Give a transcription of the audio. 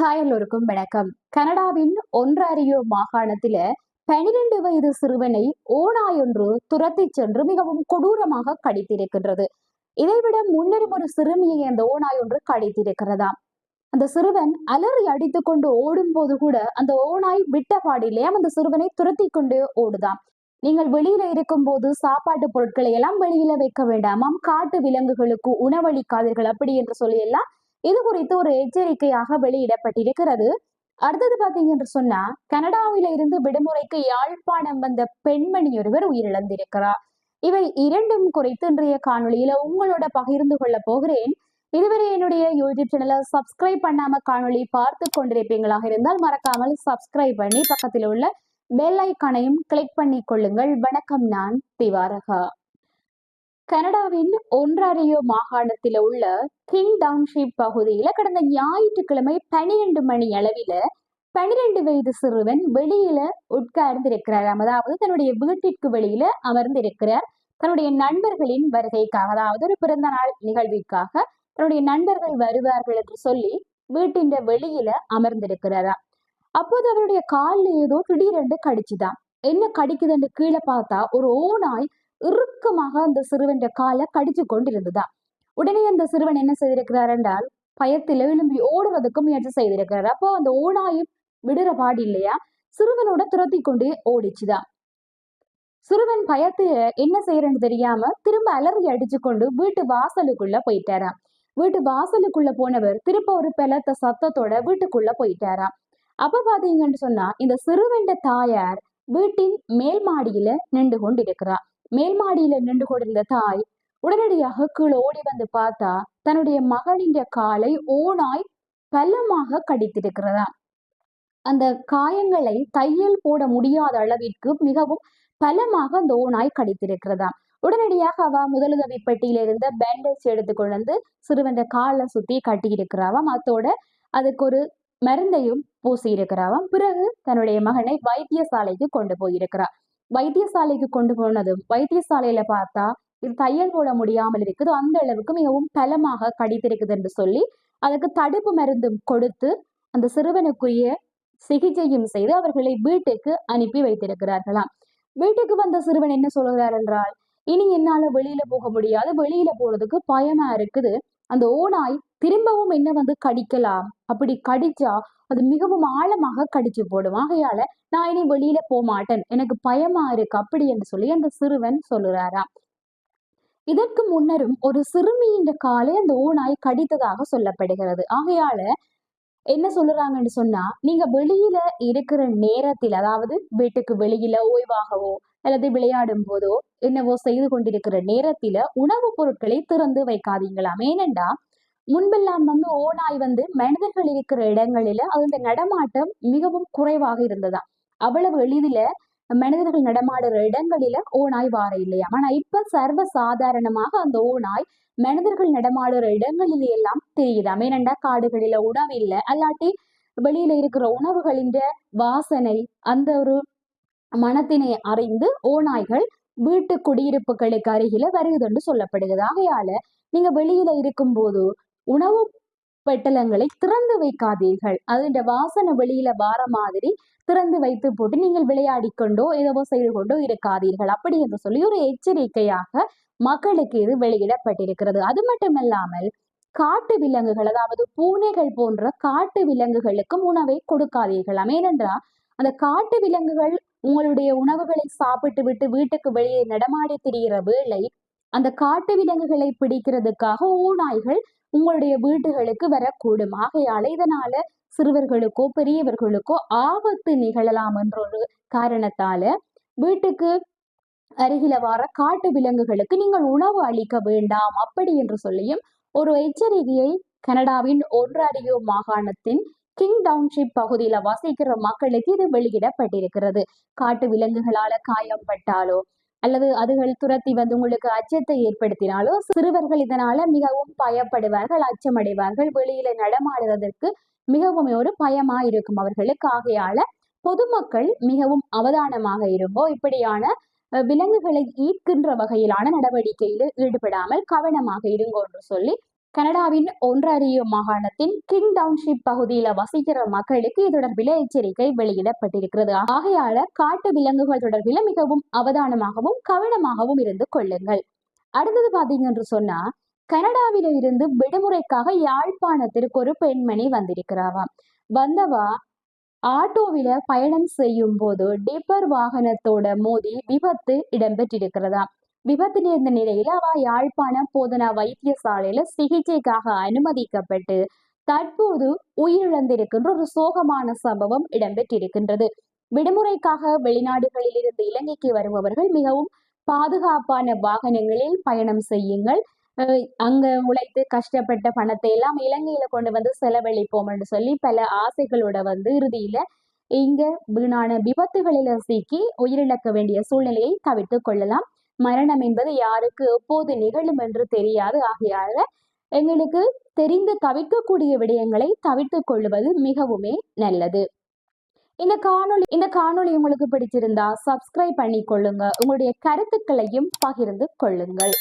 Hi எல்லோருக்கும் வணக்கம் கனடாவின் ஒன்றாரியோ மாகாணத்தில பனிரெண்டு வயது சிறுவனை ஓனாயொன்று துரத்தி சென்று மிகவும் கொடூரமாக கடித்திருக்கின்றது. இதைவிட முன்னரும் ஒரு சிறுமியை அந்த ஓநாய் ஒன்று கடித்திருக்கிறதாம். அந்த சிறுவன் அலறி அடித்து கொண்டு ஓடும் போது கூட அந்த ஓனாய் விட்ட பாடிலே அந்த சிறுவனை துரத்தி கொண்டு ஓடுதாம். நீங்கள் வெளியில இருக்கும் போது சாப்பாட்டு பொருட்களை எல்லாம் வெளியில வைக்க வேண்டாமாம். காட்டு விலங்குகளுக்கு உணவளிக்காதீர்கள் அப்படி என்று சொல்லி எல்லாம் இது குறித்து ஒரு எச்சரிக்கையாக வெளியிடப்பட்டிருக்கிறது. அடுத்தது பாத்தீங்க என்று சொன்னா கனடாவில இருந்து விடுமுறைக்கு யாழ்ப்பாணம் வந்த பெண்மணி ஒருவர் உயிரிழந்திருக்கிறார். இவை இரண்டும் குறித்து இன்றைய காணொளியில உங்களோட பகிர்ந்து கொள்ள போகிறேன். இதுவரை என்னுடைய யூடியூப் சேனலை சப்ஸ்கிரைப் பண்ணாம காணொலி பார்த்து கொண்டிருப்பீங்களாக இருந்தால் மறக்காமல் சப்ஸ்கிரைப் பண்ணி பக்கத்தில் உள்ள பெல் ஐக்கானையும் கிளிக் பண்ணி கொள்ளுங்கள். வணக்கம் நான் திவாரகா. கனடாவின் ஒன்றாரியோ மாகாணத்தில் உள்ள கிங் டவுன்ஷிப் பகுதியில கடந்த ஞாயிற்றுக்கிழமை பனிரெண்டு மணி அளவில பனிரெண்டு வயது சிறுவன் வெளியில உட்கார்ந்திருக்கிறார். அதாவது தன்னுடைய வீட்டிற்கு வெளியில அமர்ந்திருக்கிறார். தன்னுடைய நண்பர்களின் வருகைக்காக அதாவது ஒரு பிறந்த நாள் நிகழ்விற்காக தன்னுடைய நண்பர்கள் வருவார்கள் என்று சொல்லி வீட்டின் வெளியில அமர்ந்திருக்கிறாரா. அப்போது அவருடைய காலில் ஏதோ திடீரென்று கடிச்சுதான். என்ன கடிக்குதுன்னு கீழே பார்த்தா ஒரு ஓனாய் இறுக்கமாக அந்த சிறுவன் காலை கடிச்சு கொண்டிருந்ததா? உடனே அந்த சிறுவன் என்ன செய்திருக்கிறார் என்றால் பயத்தில் எழும்பி ஓடுறதுக்கு முயற்சி செய்திருக்கிறார். அப்போ அந்த ஓநாயும் விடுற பாடு இல்லையா? சிறுவனோட துரத்தி கொண்டு ஓடிச்சுதான் சிறுவன் பயத்துல என்ன செய்யறன்னு தெரியாம திரும்ப அலறி அடிச்சு கொண்டு வீட்டு வாசலுக்குள்ள போயிட்டாராம் வீட்டு வாசலுக்குள்ள போனவர் திரும்ப ஒரு பெலத்த சத்தத்தோட வீட்டுக்குள்ள போயிட்டாராம் அப்ப பாத்தீங்கன்னு சொன்னா இந்த சிறுவண்ட தாயார் வீட்டின் மேல் மாடியில நின்று கொண்டிருக்கிறா. மேல்மாடியில நின்று கொண்டிருந்த தாய் உடனடியாக கீழே ஓடி வந்து பார்த்தா தன்னுடைய மகனின் காலை ஓனாய் பலமாக கடித்திருக்கிறதா அந்த காயங்களை தையல் போட முடியாத அளவிற்கு மிகவும் பலமாக அந்த ஓனாய் கடித்திருக்கிறதா உடனடியாக அவ முதலுதவி பெட்டியில இருந்த பேண்டேஜ் எடுத்து கொண்டு வந்து சிறுவன் காலை சுத்தி கட்டியிருக்கிறாவாம் அத்தோட அதுக்கு ஒரு மருந்தையும் பூசி இருக்கிறாவாம் பிறகு தன்னுடைய மகனை வைத்தியசாலைக்கு கொண்டு போயிருக்கிறார். வைத்தியசாலைக்கு கொண்டு போனதும் வைத்தியசாலையில பார்த்தா இது தையல் போட முடியாமல் இருக்குது. அந்த அளவுக்கு மிகவும் பலமாக கடித்திருக்குது என்று சொல்லி அதுக்கு தடுப்பு மருந்தும் கொடுத்து அந்த சிறுவனுக்குரிய சிகிச்சையும் செய்து அவர்களை வீட்டுக்கு அனுப்பி வைத்திருக்கிறார்களாம். வீட்டுக்கு வந்த சிறுவன் என்ன சொல்கிறார் என்றால் இனி என்னால வெளியில போக முடியாது. வெளியில போறதுக்கு பயமா இருக்குது. அந்த ஓனாய் திரும்பவும் என்ன வந்து கடிக்கலாம்? அப்படி கடிச்சா அது மிகவும் ஆழமாக கடிச்சு போடும். ஆகையால நான் இனி வெளியில போக மாட்டேன் எனக்கு பயமா இருக்கு அப்படி என்று சொல்லி அந்த சிறுவன் சொல்லுறாராம். இதற்கு முன்னரும் ஒரு சிறுமியின் காலை அந்த ஓநாய் கடித்ததாக சொல்லப்படுகிறது. ஆகையால என்ன சொல்லுறாங்கன்னு சொன்னா நீங்க வெளியில இருக்கிற நேரத்தில் அதாவது வீட்டுக்கு வெளியில ஓய்வாகவோ அல்லது விளையாடும் போதோ என்னவோ செய்து கொண்டிருக்கிற நேரத்தில உணவுப் பொருட்களை திறந்து வைக்காதீங்களாம். ஏனென்றா முன்பெல்லாம் வந்து ஓநாய் வந்து மனிதர்கள் இருக்கிற இடங்களில அந்த நடமாட்டம் மிகவும் குறைவாக இருந்ததா. அவ்வளவு எளிதில மனிதர்கள் நடமாடுற இடங்களில ஓநாய் வார இல்லையா? ஆனா இப்ப சர்வ சாதாரணமாக அந்த ஓநாய் மனிதர்கள் நடமாடுற இடங்களில எல்லாம் தெரியுதாம் ஏனண்டா காடுகளில உணவு இல்லை. அல்லாட்டி வெளியில இருக்கிற உணவுகளின் வாசனை அந்த ஒரு மனத்தினை அறிந்து ஓநாய்கள் வீட்டு குடியிருப்புகளுக்கு அருகில வருகுதுன்னு சொல்லப்படுகிறது. ஆகையால நீங்க வெளியில இருக்கும் போது உணவு பெட்டலங்களை திறந்து வைக்காதீர்கள். அதோட வாசனை வெளியில வார மாதிரி திறந்து வைத்து போட்டு நீங்கள் விளையாடி கொண்டோ ஏதோ செய்து கொண்டோ இருக்காதீர்கள். அப்படி என்று சொல்லி ஒரு எச்சரிக்கையாக மக்களுக்கு இது வெளியிடப்பட்டிருக்கிறது. அது மட்டுமல்லாமல் காட்டு விலங்குகள் அதாவது பூனைகள் போன்ற காட்டு விலங்குகளுக்கும் உணவை கொடுக்காதீர்கள் ஏனென்றால் அந்த காட்டு விலங்குகள் உங்களுடைய உணவுகளை சாப்பிட்டு விட்டு வீட்டுக்கு வெளியே நடமாடி திரிகிற வேளை அந்த காட்டு விலங்குகளை பிடிக்கிறதுக்காக ஓநாய்கள் உங்களுடைய வீட்டுகளுக்கு வரக்கூடும். ஆகையால இதனால சிறுவர்களுக்கோ பெரியவர்களுக்கோ ஆபத்து நிகழலாம் என்ற ஒரு காரணத்தால வீட்டுக்கு அருகில வர காட்டு விலங்குகளுக்கு நீங்கள் உணவு அளிக்க வேண்டாம் அப்படி என்று சொல்லியும் ஒரு எச்சரிக்கையை கனடாவின் ஒன்றாரியோ மாகாணத்தின் கிங் டவுன்ஷிப் பகுதியில வசிக்கிற மக்களுக்கு இது வெளியிடப்பட்டிருக்கிறது. காட்டு விலங்குகளால காயம் பட்டாலோ அல்லது அதுகள் துரத்தி வந்து உங்களுக்கு அச்சத்தை ஏற்படுத்தினாலோ சிறுவர்கள் இதனால மிகவும் பயப்படுவார்கள் அச்சமடைவார்கள். வெளியில நடமாடுவதற்கு மிகவும் ஒரு பயமா இருக்கும் அவர்களுக்கு. ஆகையால பொதுமக்கள் மிகவும் அவதானமாக இருங்கோ இப்படியான விலங்குகளை ஈர்க்கின்ற வகையிலான நடவடிக்கையில் ஈடுபடாமல் கவனமாக இருங்கோ என்று சொல்லி கனடாவின் ஒன்றாரியோ மாகாணத்தின் கிங் டவுன்ஷிப் பகுதியில வசிக்கிற மக்களுக்கு இது தொடர்பில் எச்சரிக்கை வெளியிடப்பட்டிருக்கிறது. ஆகையால காட்டு விலங்குகள் தொடர்பில் மிகவும் அவதானமாகவும் கவனமாகவும் இருந்து கொள்ளுங்கள். அடுத்தது பாத்தீங்க என்று சொன்னா கனடாவில இருந்து விடுமுறைக்காக யாழ்ப்பாணத்திற்கு ஒரு பெண்மணி வந்திருக்கிறாவாம் வந்தவா ஆட்டோவில பயணம் செய்யும் போது டிப்பர் வாகனத்தோட மோதி விபத்து இடம்பெற்றிருக்கிறதா விபத்து நேர்ந்த நிலையில அவ யாழ்ப்பாணம் போதனா வைத்தியசாலையில சிகிச்சைக்காக அனுமதிக்கப்பட்டு தற்போது உயிரிழந்திருக்கின்ற ஒரு சோகமான சம்பவம் இடம்பெற்றிருக்கின்றது. விடுமுறைக்காக வெளிநாடுகளில் இருந்து இலங்கைக்கு வருபவர்கள் மிகவும் பாதுகாப்பான வாகனங்களில் பயணம் செய்யுங்கள். அங்க உழைத்து கஷ்டப்பட்ட பணத்தை எல்லாம் இலங்கையில கொண்டு வந்து செலவழிப்போம் என்று சொல்லி பல ஆசைகளோட வந்து இறுதியில இங்க வீணான விபத்துகளில சிக்கி உயிரிழக்க வேண்டிய சூழ்நிலையை தவிர்த்து கொள்ளலாம். மரணம் என்பது யாருக்கு? எப்போது நிகழும் என்று தெரியாது. ஆகையால எங்களுக்கு தெரிந்து தவிர்க்கக்கூடிய விடயங்களை தவிர்த்து கொள்வது மிகவுமே நல்லது. இந்த காணொளி இந்த காணொளி உங்களுக்கு பிடிச்சிருந்தா சப்ஸ்கிரைப் பண்ணி கொள்ளுங்க உங்களுடைய கருத்துக்களையும் பகிர்ந்து கொள்ளுங்கள்.